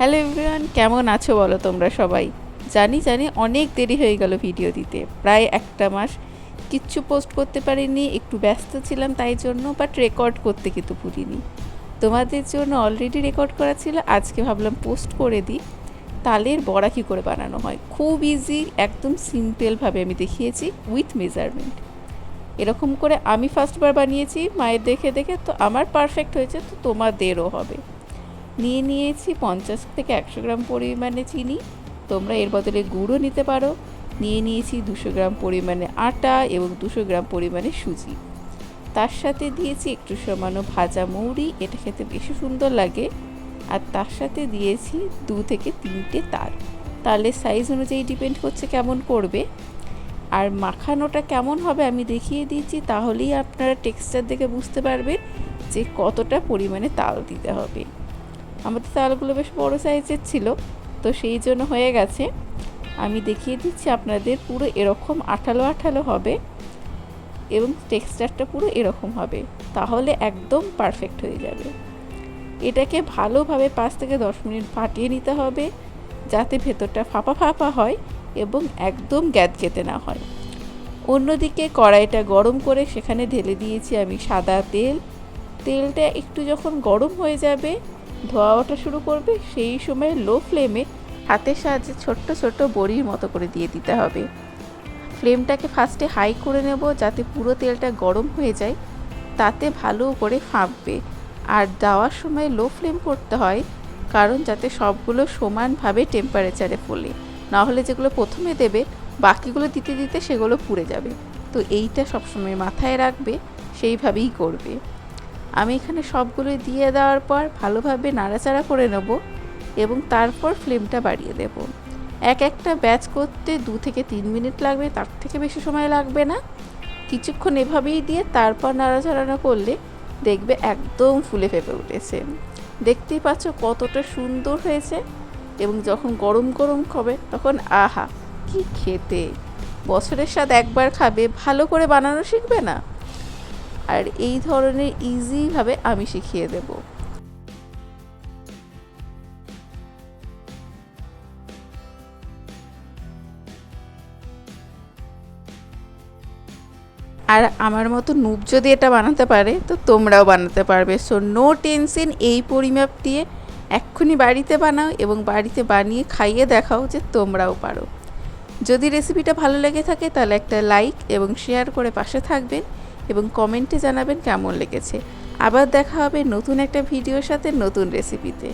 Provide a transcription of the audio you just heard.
Hello everyone, কেমন আছো বলো তোমরা সবাই? জানি জানি অনেক দেরি হয়ে গেল ভিডিও দিতে। প্রায় একটা মাস। কিচ্ছু পোস্ট করতে পারিনি, একটু ব্যস্ত ছিলাম তাই জন্য বাট রেকর্ড করতে কিন্তু ভুলিনি। তোমাদের জন্য অলরেডি রেকর্ড করা ছিল, আজকে ভাবলাম পোস্ট করে দিই। তালের বড়া কী করে বানানো হয়? খুব ইজি একদম সিম্পলভাবে আমি দেখিয়েছি উইথ মেজারমেন্ট এরকম করে আমি ফার্স্টবার বানিয়েছি, মায়ের দেখে দেখে তো আমার পারফেক্ট হয়েছে, তো তোমাদেরও হবে। নিয়ে নিয়েছি, পঞ্চাশ থেকে একশো গ্রাম পরিমাণে চিনি। তোমরা এর বদলে গুঁড়ো নিতে পারো। নিয়ে নিয়েছি দুশো গ্রাম পরিমাণে আটা এবং দুশো গ্রাম পরিমাণে সুজি। তার সাথে দিয়েছি একটু সামান্য ভাজা মৌরি, এটা খেতে বেশি সুন্দর লাগে। আর তার সাথে দিয়েছি দু থেকে তিনটে তাল তালের সাইজ অনুযায়ী ডিপেন্ড করছে কেমন করবে। আর মাখানোটা কেমন হবে আমি দেখিয়ে দিয়েছি তাহলেই আপনারা টেক্সচার দেখে বুঝতে পারবেন যে কতটা পরিমাণে তাল দিতে হবে। আমাদের চালগুলো বেশ বড় সাইজের ছিল, তো সেই জন্য হয়ে গেছে। আমি দেখিয়ে দিচ্ছি আপনাদের পুরো এরকম আঠালো আঠালো হবে এবং টেক্সচারটা পুরো এরকম হবে, তাহলে একদম পারফেক্ট হয়ে যাবে। এটাকে ভালোভাবে পাঁচ থেকে দশ মিনিট ফাটিয়ে নিতে হবে, যাতে ভেতরটা ফাঁপা ফাঁপা হয় এবং একদম গ্যাদ খেতে না হয়। অন্যদিকে কড়াইটা গরম করে সেখানে ঢেলে দিয়েছি আমি সাদা তেল। তেলটা একটু যখন গরম হয়ে যাবে ধোয়া ওঠা শুরু করবে, সেই সময় লো ফ্লেমে হাতের সাহায্যে ছোট্ট ছোট্ট বড়ির মতো করে দিয়ে দিতে হবে। ফ্লেমটাকে ফার্স্টে হাই করে নেব যাতে পুরো তেলটা গরম হয়ে যায়। তাতে ভালো করে ফাঁপবে। আর দেওয়ার সময় লো ফ্লেম করতে হয়, কারণ যাতে সবগুলো সমানভাবে টেম্পারেচারে ফোলে। নাহলে যেগুলো প্রথমে দেবে, বাকিগুলো দিতে দিতে সেগুলো পুড়ে যাবে। তো এইটা সবসময় মাথায় রাখবে, সেইভাবেই করবে। আমি এখানে সবগুলো দিয়ে দেওয়ার পর ভালোভাবে নাড়াচাড়া করে নেব এবং তারপর ফ্লেমটা বাড়িয়ে দেব। এক একটা ব্যাচ করতে দু থেকে তিন মিনিট লাগবে, তার থেকে বেশি সময় লাগবে না। কিছুক্ষণ এভাবেই দিয়ে তারপর নাড়াচাড়া করলে দেখবে একদম ফুলে ফেপে উঠেছে। দেখতেই পাচ্ছ কতটা সুন্দর হয়েছে এবং যখন গরম গরম খাবে তখন আহা, কি খেতে! বছরের স্বাদ একবার খাবে, ভালো করে বানানো শিখবে না? আর এই ধরনের ইজিভাবে আমি শিখিয়ে দেব। আর আমার মতো নুব যদি এটা বানাতে পারে, তো তোমরাও বানাতে পারবে। সো নো টেনশন এই পরিমাপ দিয়ে এক্ষুনি বাড়িতে বানাও এবং বাড়িতে বানিয়ে খাইয়ে দেখাও যে তোমরাও পারো। যদি রেসিপিটা ভালো লেগে থাকে, তাহলে একটা লাইক এবং শেয়ার করে পাশে থাকবেন। এবং কমেন্টে জানাবেন কেমন লেগেছে। আবার দেখা হবে নতুন একটা ভিডিওর সাথে নতুন রেসিপিতে